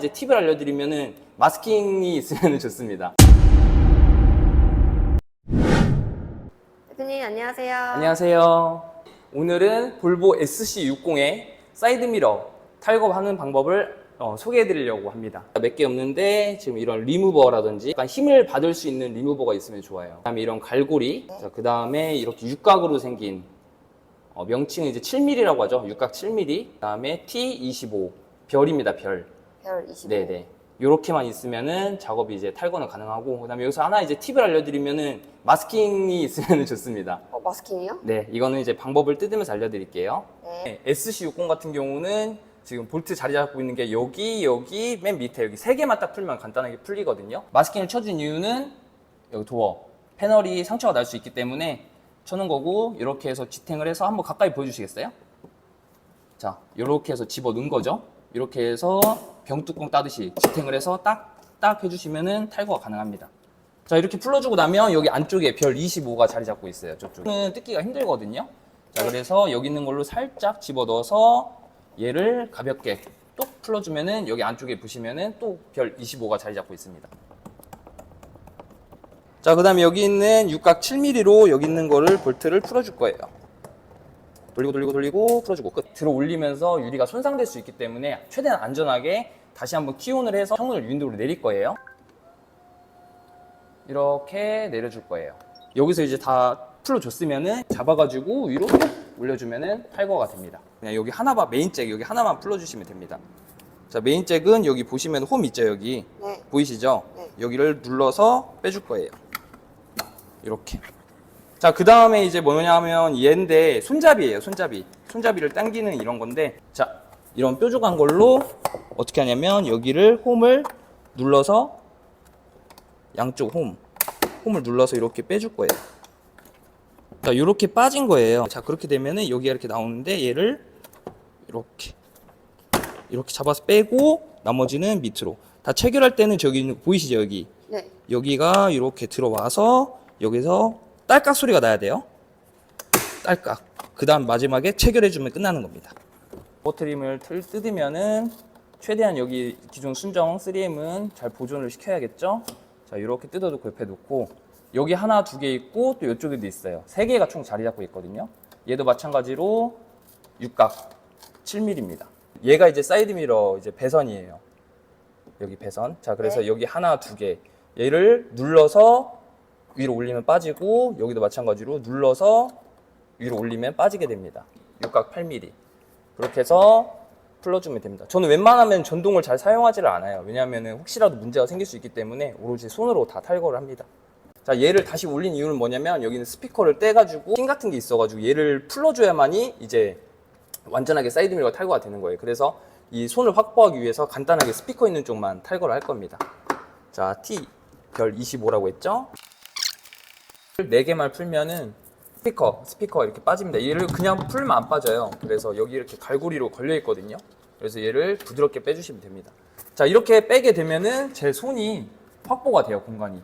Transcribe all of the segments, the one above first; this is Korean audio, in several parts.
이제 팁을 알려드리면은 마스킹이 있으면 좋습니다. 대표님 안녕하세요. 안녕하세요. 오늘은 볼보 SC60의 사이드 미러 탈거하는 방법을 어, 소개해드리려고 합니다. 몇 개 없는데 지금 이런 리무버라든지 약간 힘을 받을 수 있는 리무버가 있으면 좋아요. 그다음에 이런 갈고리, 그 다음에 이렇게 육각으로 생긴 어, 명칭은 이제 7mm라고 하죠. 육각 7mm. 그다음에 T25 별입니다. 별. 별 25. 네네. 요렇게만 있으면은 작업이 이제 탈거는 가능하고 그다음에 여기서 하나 이제 팁을 알려드리면은 마스킹이 있으면 좋습니다. 어, 마스킹이요? 네, 이거는 이제 방법을 뜯으면서 알려드릴게요. 네. 네, SC60 같은 경우는 지금 볼트 자리 잡고 있는 게 여기, 여기, 맨 밑에 여기 세 개만 딱 풀면 간단하게 풀리거든요. 마스킹을 쳐준 이유는 여기 도어 패널이 상처가 날 수 있기 때문에 쳐는 거고 이렇게 해서 지탱을 해서 한번 가까이 보여주시겠어요? 자, 이렇게 해서 집어 넣은 거죠. 이렇게 해서 병뚜껑 따듯이 지탱을 해서 딱, 딱 해주시면은 탈거가 가능합니다. 자, 이렇게 풀어주고 나면 여기 안쪽에 별 25가 자리 잡고 있어요. 저쪽은 뜯기가 힘들거든요. 자, 그래서 여기 있는 걸로 살짝 집어 넣어서 얘를 가볍게 똑 풀어주면은 여기 안쪽에 보시면은 또 별 25가 자리 잡고 있습니다. 자, 그 다음에 여기 있는 육각 7mm로 여기 있는 거를 볼트를 풀어줄 거예요. 돌리고 돌리고 돌리고 풀어주고 끝. 들어 올리면서 유리가 손상될 수 있기 때문에 최대한 안전하게 다시 한번 키온을 해서 창문을 윈도우로 내릴 거예요. 이렇게 내려줄 거예요. 여기서 이제 다 풀어줬으면은 잡아가지고 위로 뚝 올려주면은 탈거가 됩니다. 그냥 여기 하나만 메인 잭 여기 하나만 풀어주시면 됩니다. 자 메인 잭은 여기 보시면 홈 있죠 여기 네. 보이시죠? 네. 여기를 눌러서 빼줄 거예요. 이렇게. 자, 그 다음에 이제 뭐냐면 얘인데 손잡이에요, 손잡이. 손잡이를 당기는 이런 건데, 자, 이런 뾰족한 걸로 어떻게 하냐면 여기를 홈을 눌러서 양쪽 홈, 홈을 눌러서 이렇게 빼줄 거예요. 자, 이렇게 빠진 거예요. 자, 그렇게 되면은 여기가 이렇게 나오는데 얘를 이렇게 이렇게 잡아서 빼고 나머지는 밑으로 다 체결할 때는 저기 보이시죠 여기 네. 여기가 이렇게 들어와서 여기서 딸깍 소리가 나야 돼요. 딸깍. 그 다음 마지막에 체결해주면 끝나는 겁니다. 버트림을 틀 뜯으면은 최대한 여기 기존 순정 3M은 잘 보존을 시켜야겠죠. 자 이렇게 뜯어놓고 옆에 놓고 여기 하나 두 개 있고 또 이쪽에도 있어요. 세 개가 총 자리 잡고 있거든요. 얘도 마찬가지로 육각 7mm입니다. 얘가 이제 사이드 미러 이제 배선이에요. 여기 배선. 자, 그래서 네. 여기 하나, 두 개. 얘를 눌러서 위로 올리면 빠지고, 여기도 마찬가지로 눌러서 위로 올리면 빠지게 됩니다. 육각 8mm. 그렇게 해서 풀어주면 됩니다. 저는 웬만하면 전동을 잘 사용하지를 않아요. 왜냐하면 혹시라도 문제가 생길 수 있기 때문에 오로지 손으로 다 탈거를 합니다. 자, 얘를 다시 올린 이유는 뭐냐면 여기는 스피커를 떼가지고 핀 같은 게 있어가지고 얘를 풀어줘야만이 이제 완전하게 사이드미러가 탈거가 되는 거예요. 그래서 이 손을 확보하기 위해서 간단하게 스피커 있는 쪽만 탈거를 할 겁니다. 자, T 별 25라고 했죠? 4개만 풀면은 스피커, 스피커가 이렇게 빠집니다. 얘를 그냥 풀면 안 빠져요. 그래서 여기 이렇게 갈고리로 걸려 있거든요. 그래서 얘를 부드럽게 빼주시면 됩니다. 자, 이렇게 빼게 되면은 제 손이 확보가 돼요, 공간이.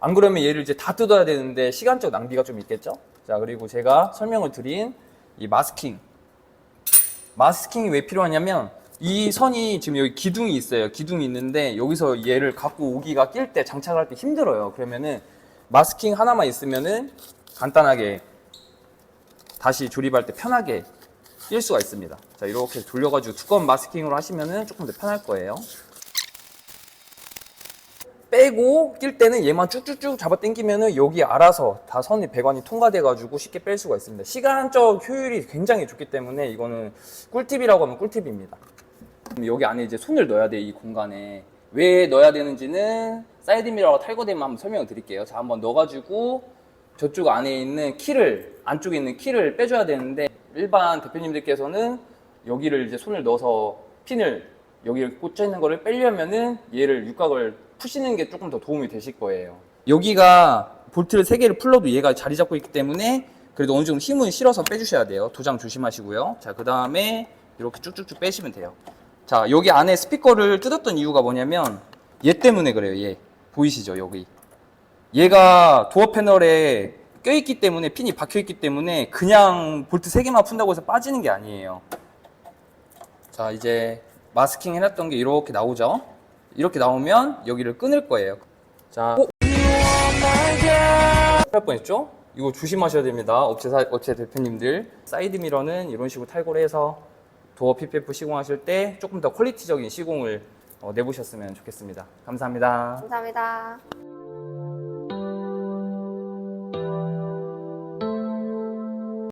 안 그러면 얘를 이제 다 뜯어야 되는데 시간적 낭비가 좀 있겠죠? 자, 그리고 제가 설명을 드린 이 마스킹. 마스킹이 왜 필요하냐면 이 선이 지금 여기 기둥이 있어요. 기둥이 있는데 여기서 얘를 갖고 오기가 낄 때 장착을 할때 힘들어요. 그러면은 마스킹 하나만 있으면은 간단하게 다시 조립할 때 편하게 낄 수가 있습니다. 자, 이렇게 돌려가지고 두꺼운 마스킹으로 하시면은 조금 더 편할 거예요. 빼고 낄 때는 얘만 쭉쭉쭉 잡아 당기면은 여기 알아서 다 선이 배관이 통과돼 가지고 쉽게 뺄 수가 있습니다. 시간적 효율이 굉장히 좋기 때문에 이거는 꿀팁이라고 하면 꿀팁입니다. 여기 안에 이제 손을 넣어야 돼 이 공간에 왜 넣어야 되는지는 사이드 미러가 탈거되면 한번 설명을 드릴게요. 자 한번 넣어가지고 저쪽 안에 있는 키를 안쪽에 있는 키를 빼줘야 되는데 일반 대표님들께서는 여기를 이제 손을 넣어서 핀을 여기 이렇게 꽂혀 있는 거를 빼려면은 얘를 육각을 푸시는 게 조금 더 도움이 되실 거예요. 여기가 볼트를 세 개를 풀러도 얘가 자리 잡고 있기 때문에 그래도 어느 정도 힘은 실어서 빼주셔야 돼요. 도장 조심하시고요. 자, 그 다음에 이렇게 쭉쭉쭉 빼시면 돼요. 자, 여기 안에 스피커를 뜯었던 이유가 뭐냐면 얘 때문에 그래요. 얘 보이시죠? 여기 얘가 도어 패널에 껴있기 때문에 핀이 박혀있기 때문에 그냥 볼트 3개만 푼다고 해서 빠지는 게 아니에요. 자 이제 마스킹 해놨던 게 이렇게 나오죠. 이렇게 나오면 여기를 끊을 거예요. 자, 오! 할 뻔했죠? 이거 조심하셔야 됩니다. 업체, 사, 업체 대표님들. 사이드 미러는 이런 식으로 탈거를 해서 도어 PPF 시공하실 때 조금 더 퀄리티적인 시공을 어, 내보셨으면 좋겠습니다. 감사합니다. 감사합니다.